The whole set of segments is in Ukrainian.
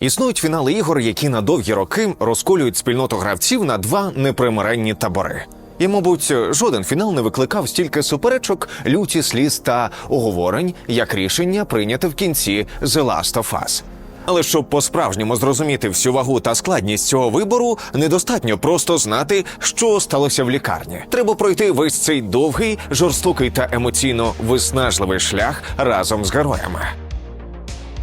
Існують фінали ігор, які на довгі роки розколюють спільноту гравців на два непримиренні табори. І, мабуть, жоден фінал не викликав стільки суперечок, люті сліз та оговорень, як рішення прийняте в кінці The Last of Us. Але щоб по-справжньому зрозуміти всю вагу та складність цього вибору, недостатньо просто знати, що сталося в лікарні. Треба пройти весь цей довгий, жорстокий та емоційно виснажливий шлях разом з героями.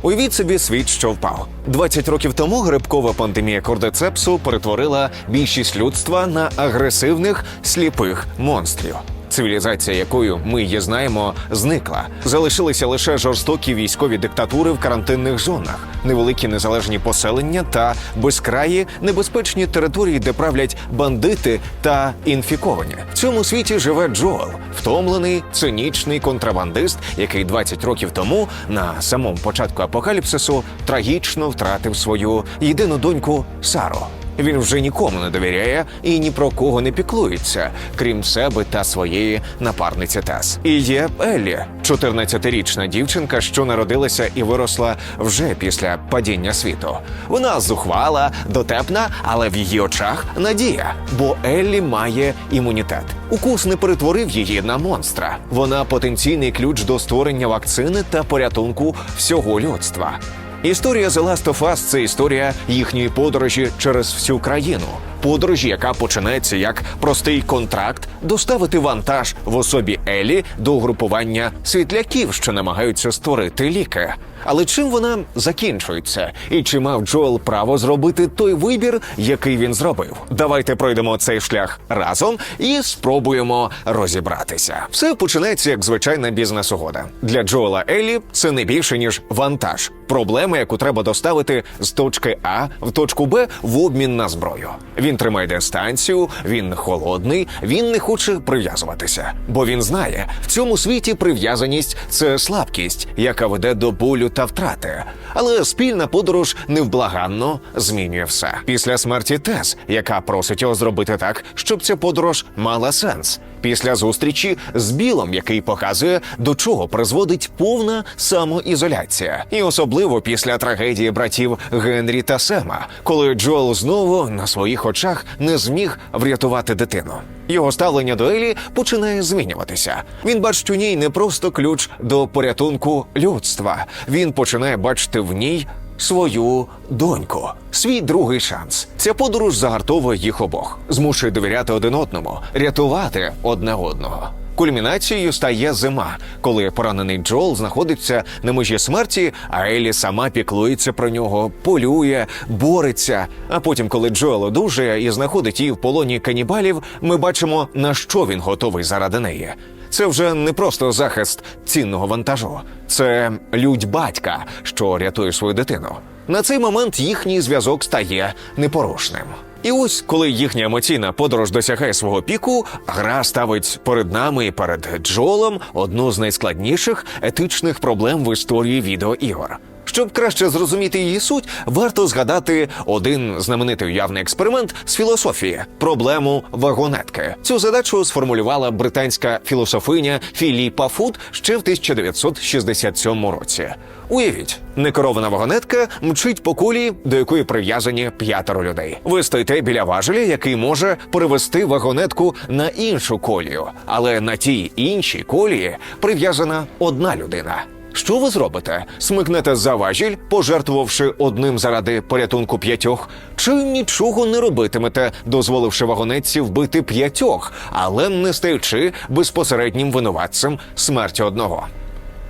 Уявіть собі світ, що впав. 20 років тому грибкова пандемія кордицепсу перетворила більшість людства на агресивних сліпих монстрів. Цивілізація, якою ми її знаємо, зникла. Залишилися лише жорстокі військові диктатури в карантинних зонах, невеликі незалежні поселення та безкраї небезпечні території, де правлять бандити та інфіковані. В цьому світі живе Джоел, втомлений, цинічний контрабандист, який 20 років тому на самому початку апокаліпсису трагічно втратив свою єдину доньку Сару. Він вже нікому не довіряє і ні про кого не піклується, крім себе та своєї напарниці Тес. І є Еллі, 14-річна дівчинка, що народилася і виросла вже після падіння світу. Вона зухвала, дотепна, але в її очах надія, бо Еллі має імунітет. Укус не перетворив її на монстра. Вона потенційний ключ до створення вакцини та порятунку всього людства. Історія The Last of Us – це історія їхньої подорожі через всю країну. Подорожі, яка починається як простий контракт доставити вантаж в особі Елі до угрупування світляків, що намагаються створити ліки. Але чим вона закінчується? І чи мав Джоел право зробити той вибір, який він зробив? Давайте пройдемо цей шлях разом і спробуємо розібратися. Все починається як звичайна бізнес-угода. Для Джоела Елі це не більше ніж вантаж. Проблема, яку треба доставити з точки А в точку Б в обмін на зброю. Він тримає дистанцію, він холодний, він не хоче прив'язуватися, бо він знає, в цьому світі прив'язаність це слабкість, яка веде до болю та втрати. Але спільна подорож невблаганно змінює все. Після смерті Тес, яка просить його зробити так, щоб ця подорож мала сенс. Після зустрічі з Білом, який показує, до чого призводить повна самоізоляція, і особливо після трагедії братів Генрі та Сема, коли Джоел знову на своїх очах не зміг врятувати дитину. Його ставлення до Елі починає змінюватися. Він бачить у ній не просто ключ до порятунку людства. Він починає бачити в ній свою доньку, свій другий шанс. Ця подорож загартовує їх обох, змушує довіряти один одному, рятувати одне одного. Кульмінацією стає зима, коли поранений Джол знаходиться на межі смерті, а Елі сама піклується про нього, полює, бореться. А потім, коли Джоел одужує і знаходить її в полоні канібалів, ми бачимо на що він готовий заради неї. Це вже не просто захист цінного вантажу, це лють батька, що рятує свою дитину. На цей момент їхній зв'язок стає непорушним. І ось, коли їхня емоційна подорож досягає свого піку, гра ставить перед нами і перед Джолом одну з найскладніших етичних проблем в історії відеоігор. Щоб краще зрозуміти її суть, варто згадати один знаменитий уявний експеримент з філософії проблему вагонетки. Цю задачу сформулювала британська філософиня Філіпа Фуд ще в 1967 році. Уявіть, некерована вагонетка мчить по кулі, до якої прив'язані п'ятеро людей. Ви стоїте біля важеля, який може перевести вагонетку на іншу колію, але на тій іншій колії прив'язана одна людина. Що ви зробите? Смикнете за важіль, пожертвувавши одним заради порятунку п'ятьох, чи нічого не робитимете, дозволивши вагонетці вбити п'ятьох, але не стаючи безпосереднім винуватцем смерті одного?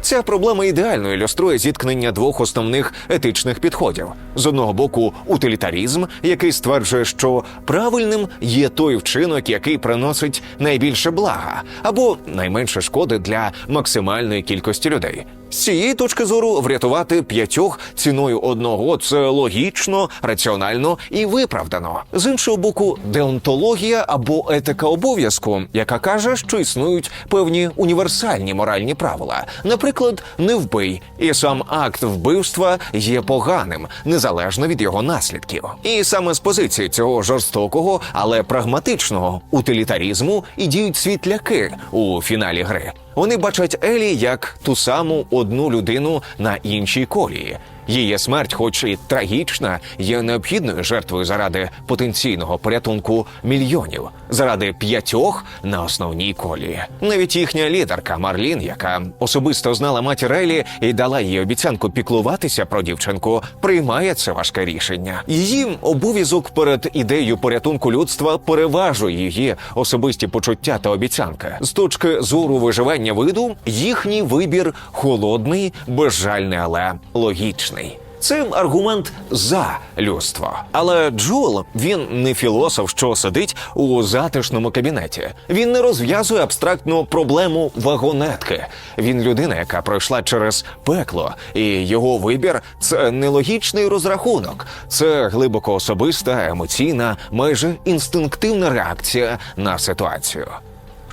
Ця проблема ідеально ілюструє зіткнення двох основних етичних підходів: з одного боку, утилітарізм, який стверджує, що правильним є той вчинок, який приносить найбільше блага або найменше шкоди для максимальної кількості людей. З цієї точки зору врятувати п'ятьох ціною одного це логічно, раціонально і виправдано. З іншого боку, деонтологія або етика обов'язку, яка каже, що існують певні універсальні моральні правила. Наприклад, не вбий, і сам акт вбивства є поганим, незалежно від його наслідків. І саме з позиції цього жорстокого, але прагматичного утилітарізму і діють світляки у фіналі гри. Вони бачать Елі як ту саму одну людину на іншій колії. Її смерть, хоч і трагічна, є необхідною жертвою заради потенційного порятунку мільйонів, заради п'ятьох на основній колії. Навіть їхня лідерка Марлін, яка особисто знала матір Елі і дала їй обіцянку піклуватися про дівчинку, приймає це важке рішення. Її обов'язок перед ідеєю порятунку людства переважує її особисті почуття та обіцянки. З точки зору виживання виду, їхній вибір холодний, безжальний, але логічний. Це аргумент за людство. Але Джул він не філософ, що сидить у затишному кабінеті. Він не розв'язує абстрактну проблему вагонетки. Він людина, яка пройшла через пекло, і його вибір це нелогічний розрахунок, це глибоко особиста, емоційна, майже інстинктивна реакція на ситуацію.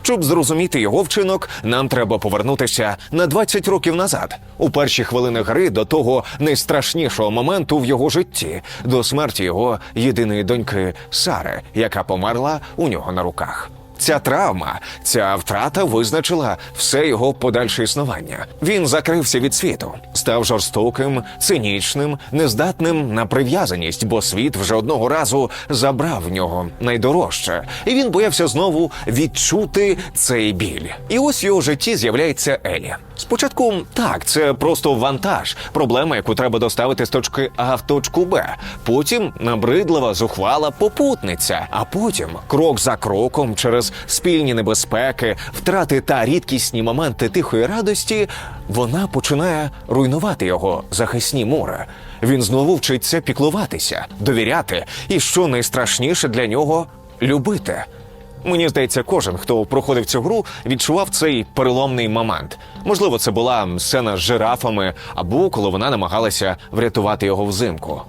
Щоб зрозуміти його вчинок, нам треба повернутися на 20 років назад, у перші хвилини гри до того найстрашнішого моменту в його житті, до смерті його єдиної доньки Сари, яка померла у нього на руках. Ця травма, ця втрата визначила все його подальше існування. Він закрився від світу, став жорстоким, цинічним, нездатним на прив'язаність, бо світ вже одного разу забрав в нього найдорожче, і він боявся знову відчути цей біль. І ось його житті з'являється Елі. Спочатку так, це просто вантаж, проблема, яку треба доставити з точки А в точку Б. Потім набридлива, зухвала попутниця, а потім крок за кроком через спільні небезпеки, втрати та рідкісні моменти тихої радості, вона починає руйнувати його захисні мури. Він знову вчиться піклуватися, довіряти, і що найстрашніше для нього любити. Мені здається, кожен, хто проходив цю гру, відчував цей переломний момент. Можливо, це була сцена з жирафами, або коли вона намагалася врятувати його взимку.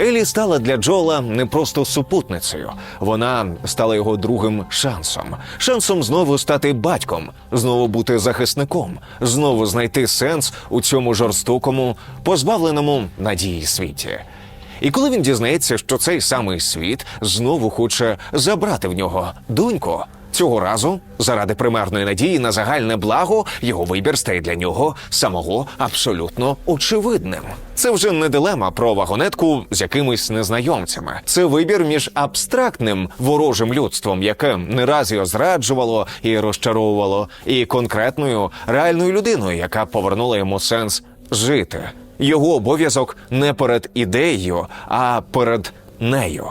Елі стала для Джола не просто супутницею, вона стала його другим шансом. Шансом знову стати батьком, знову бути захисником, знову знайти сенс у цьому жорстокому, позбавленому надії світі. І коли він дізнається, що цей самий світ знову хоче забрати в нього доньку, цього разу, заради примарної надії на загальне благо, його вибір стає для нього самого абсолютно очевидним. Це вже не дилема про вагонетку з якимись незнайомцями. Це вибір між абстрактним ворожим людством, яке не раз його зраджувало і розчаровувало, і конкретною реальною людиною, яка повернула йому сенс жити. Його обов'язок не перед ідеєю, а перед нею.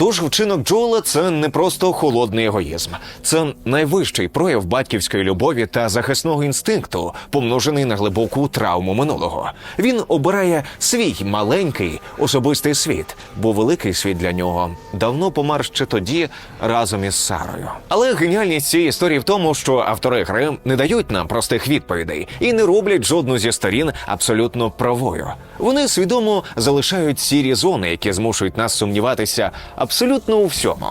Тож вчинок Джоела це не просто холодний егоїзм, це найвищий прояв батьківської любові та захисного інстинкту, помножений на глибоку травму минулого. Він обирає свій маленький особистий світ, бо великий світ для нього давно помер ще тоді разом із Сарою. Але геніальність цієї історії в тому, що автори гри не дають нам простих відповідей і не роблять жодну зі сторін абсолютно правою. Вони свідомо залишають сірі зони, які змушують нас сумніватися абсолютно у всьому.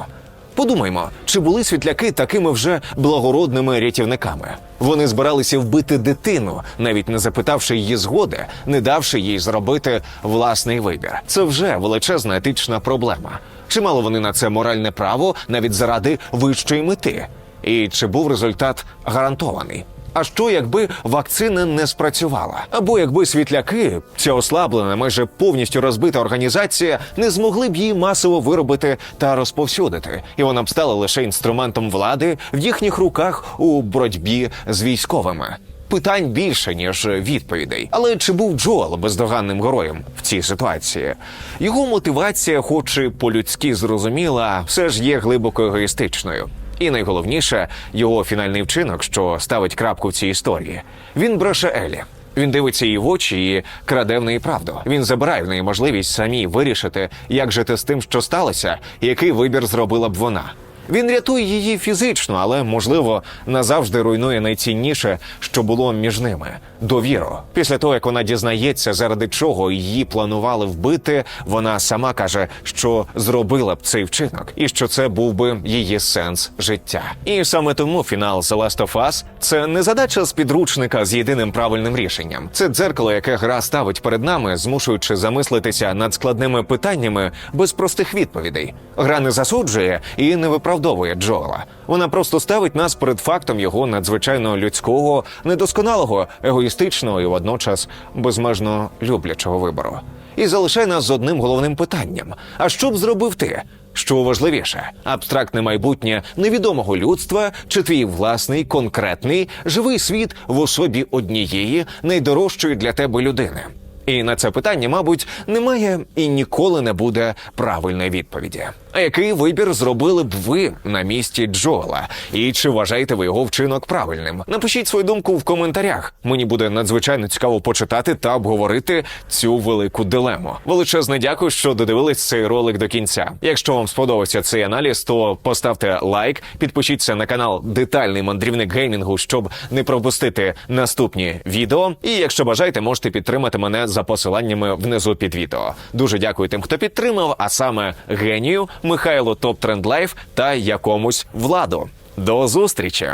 Подумаймо, чи були світляки такими вже благородними рятівниками? Вони збиралися вбити дитину, навіть не запитавши її згоди, не давши їй зробити власний вибір. Це вже величезна етична проблема. Чи мали вони на це моральне право навіть заради вищої мети? І чи був результат гарантований? А що, якби вакцина не спрацювала? Або якби світляки, ця ослаблена, майже повністю розбита організація, не змогли б її масово виробити та розповсюдити, і вона б стала лише інструментом влади в їхніх руках у боротьбі з військовими. Питань більше ніж відповідей. Але чи був Джоел бездоганним героєм в цій ситуації? Його мотивація, хоч і по-людськи зрозуміла, все ж є глибоко егоїстичною. І найголовніше його фінальний вчинок, що ставить крапку в цій історії. Він бреше Елі. Він дивиться її в очі і краде в неї правду. Він забирає в неї можливість самі вирішити, як жити з тим, що сталося, і який вибір зробила б вона. Він рятує її фізично, але можливо назавжди руйнує найцінніше, що було між ними довіру. Після того, як вона дізнається, заради чого її планували вбити, вона сама каже, що зробила б цей вчинок, і що це був би її сенс життя. І саме тому фінал The Last of Us – це не задача з підручника з єдиним правильним рішенням. Це дзеркало, яке гра ставить перед нами, змушуючи замислитися над складними питаннями без простих відповідей. Гра не засуджує і не виправдовує виправдовує Джоела. Вона просто ставить нас перед фактом його надзвичайно людського, недосконалого, егоїстичного і водночас безмежно люблячого вибору. І залишає нас з одним головним питанням: а що б зробив ти? Що важливіше, абстрактне майбутнє невідомого людства чи твій власний конкретний живий світ в особі однієї найдорожчої для тебе людини? І на це питання, мабуть, немає і ніколи не буде правильної відповіді. А який вибір зробили б ви на місці Джоела? І чи вважаєте ви його вчинок правильним? Напишіть свою думку в коментарях. Мені буде надзвичайно цікаво почитати та обговорити цю велику дилему. Величезне дякую, що додивились цей ролик до кінця. Якщо вам сподобався цей аналіз, то поставте лайк, підпишіться на канал Детальний мандрівник геймінгу, щоб не пропустити наступні відео. І якщо бажаєте, можете підтримати мене за посиланнями внизу під відео. Дуже дякую тим, хто підтримав, а саме генію, Михайло Топ Тренд Лайф та якомусь владу. До зустрічі!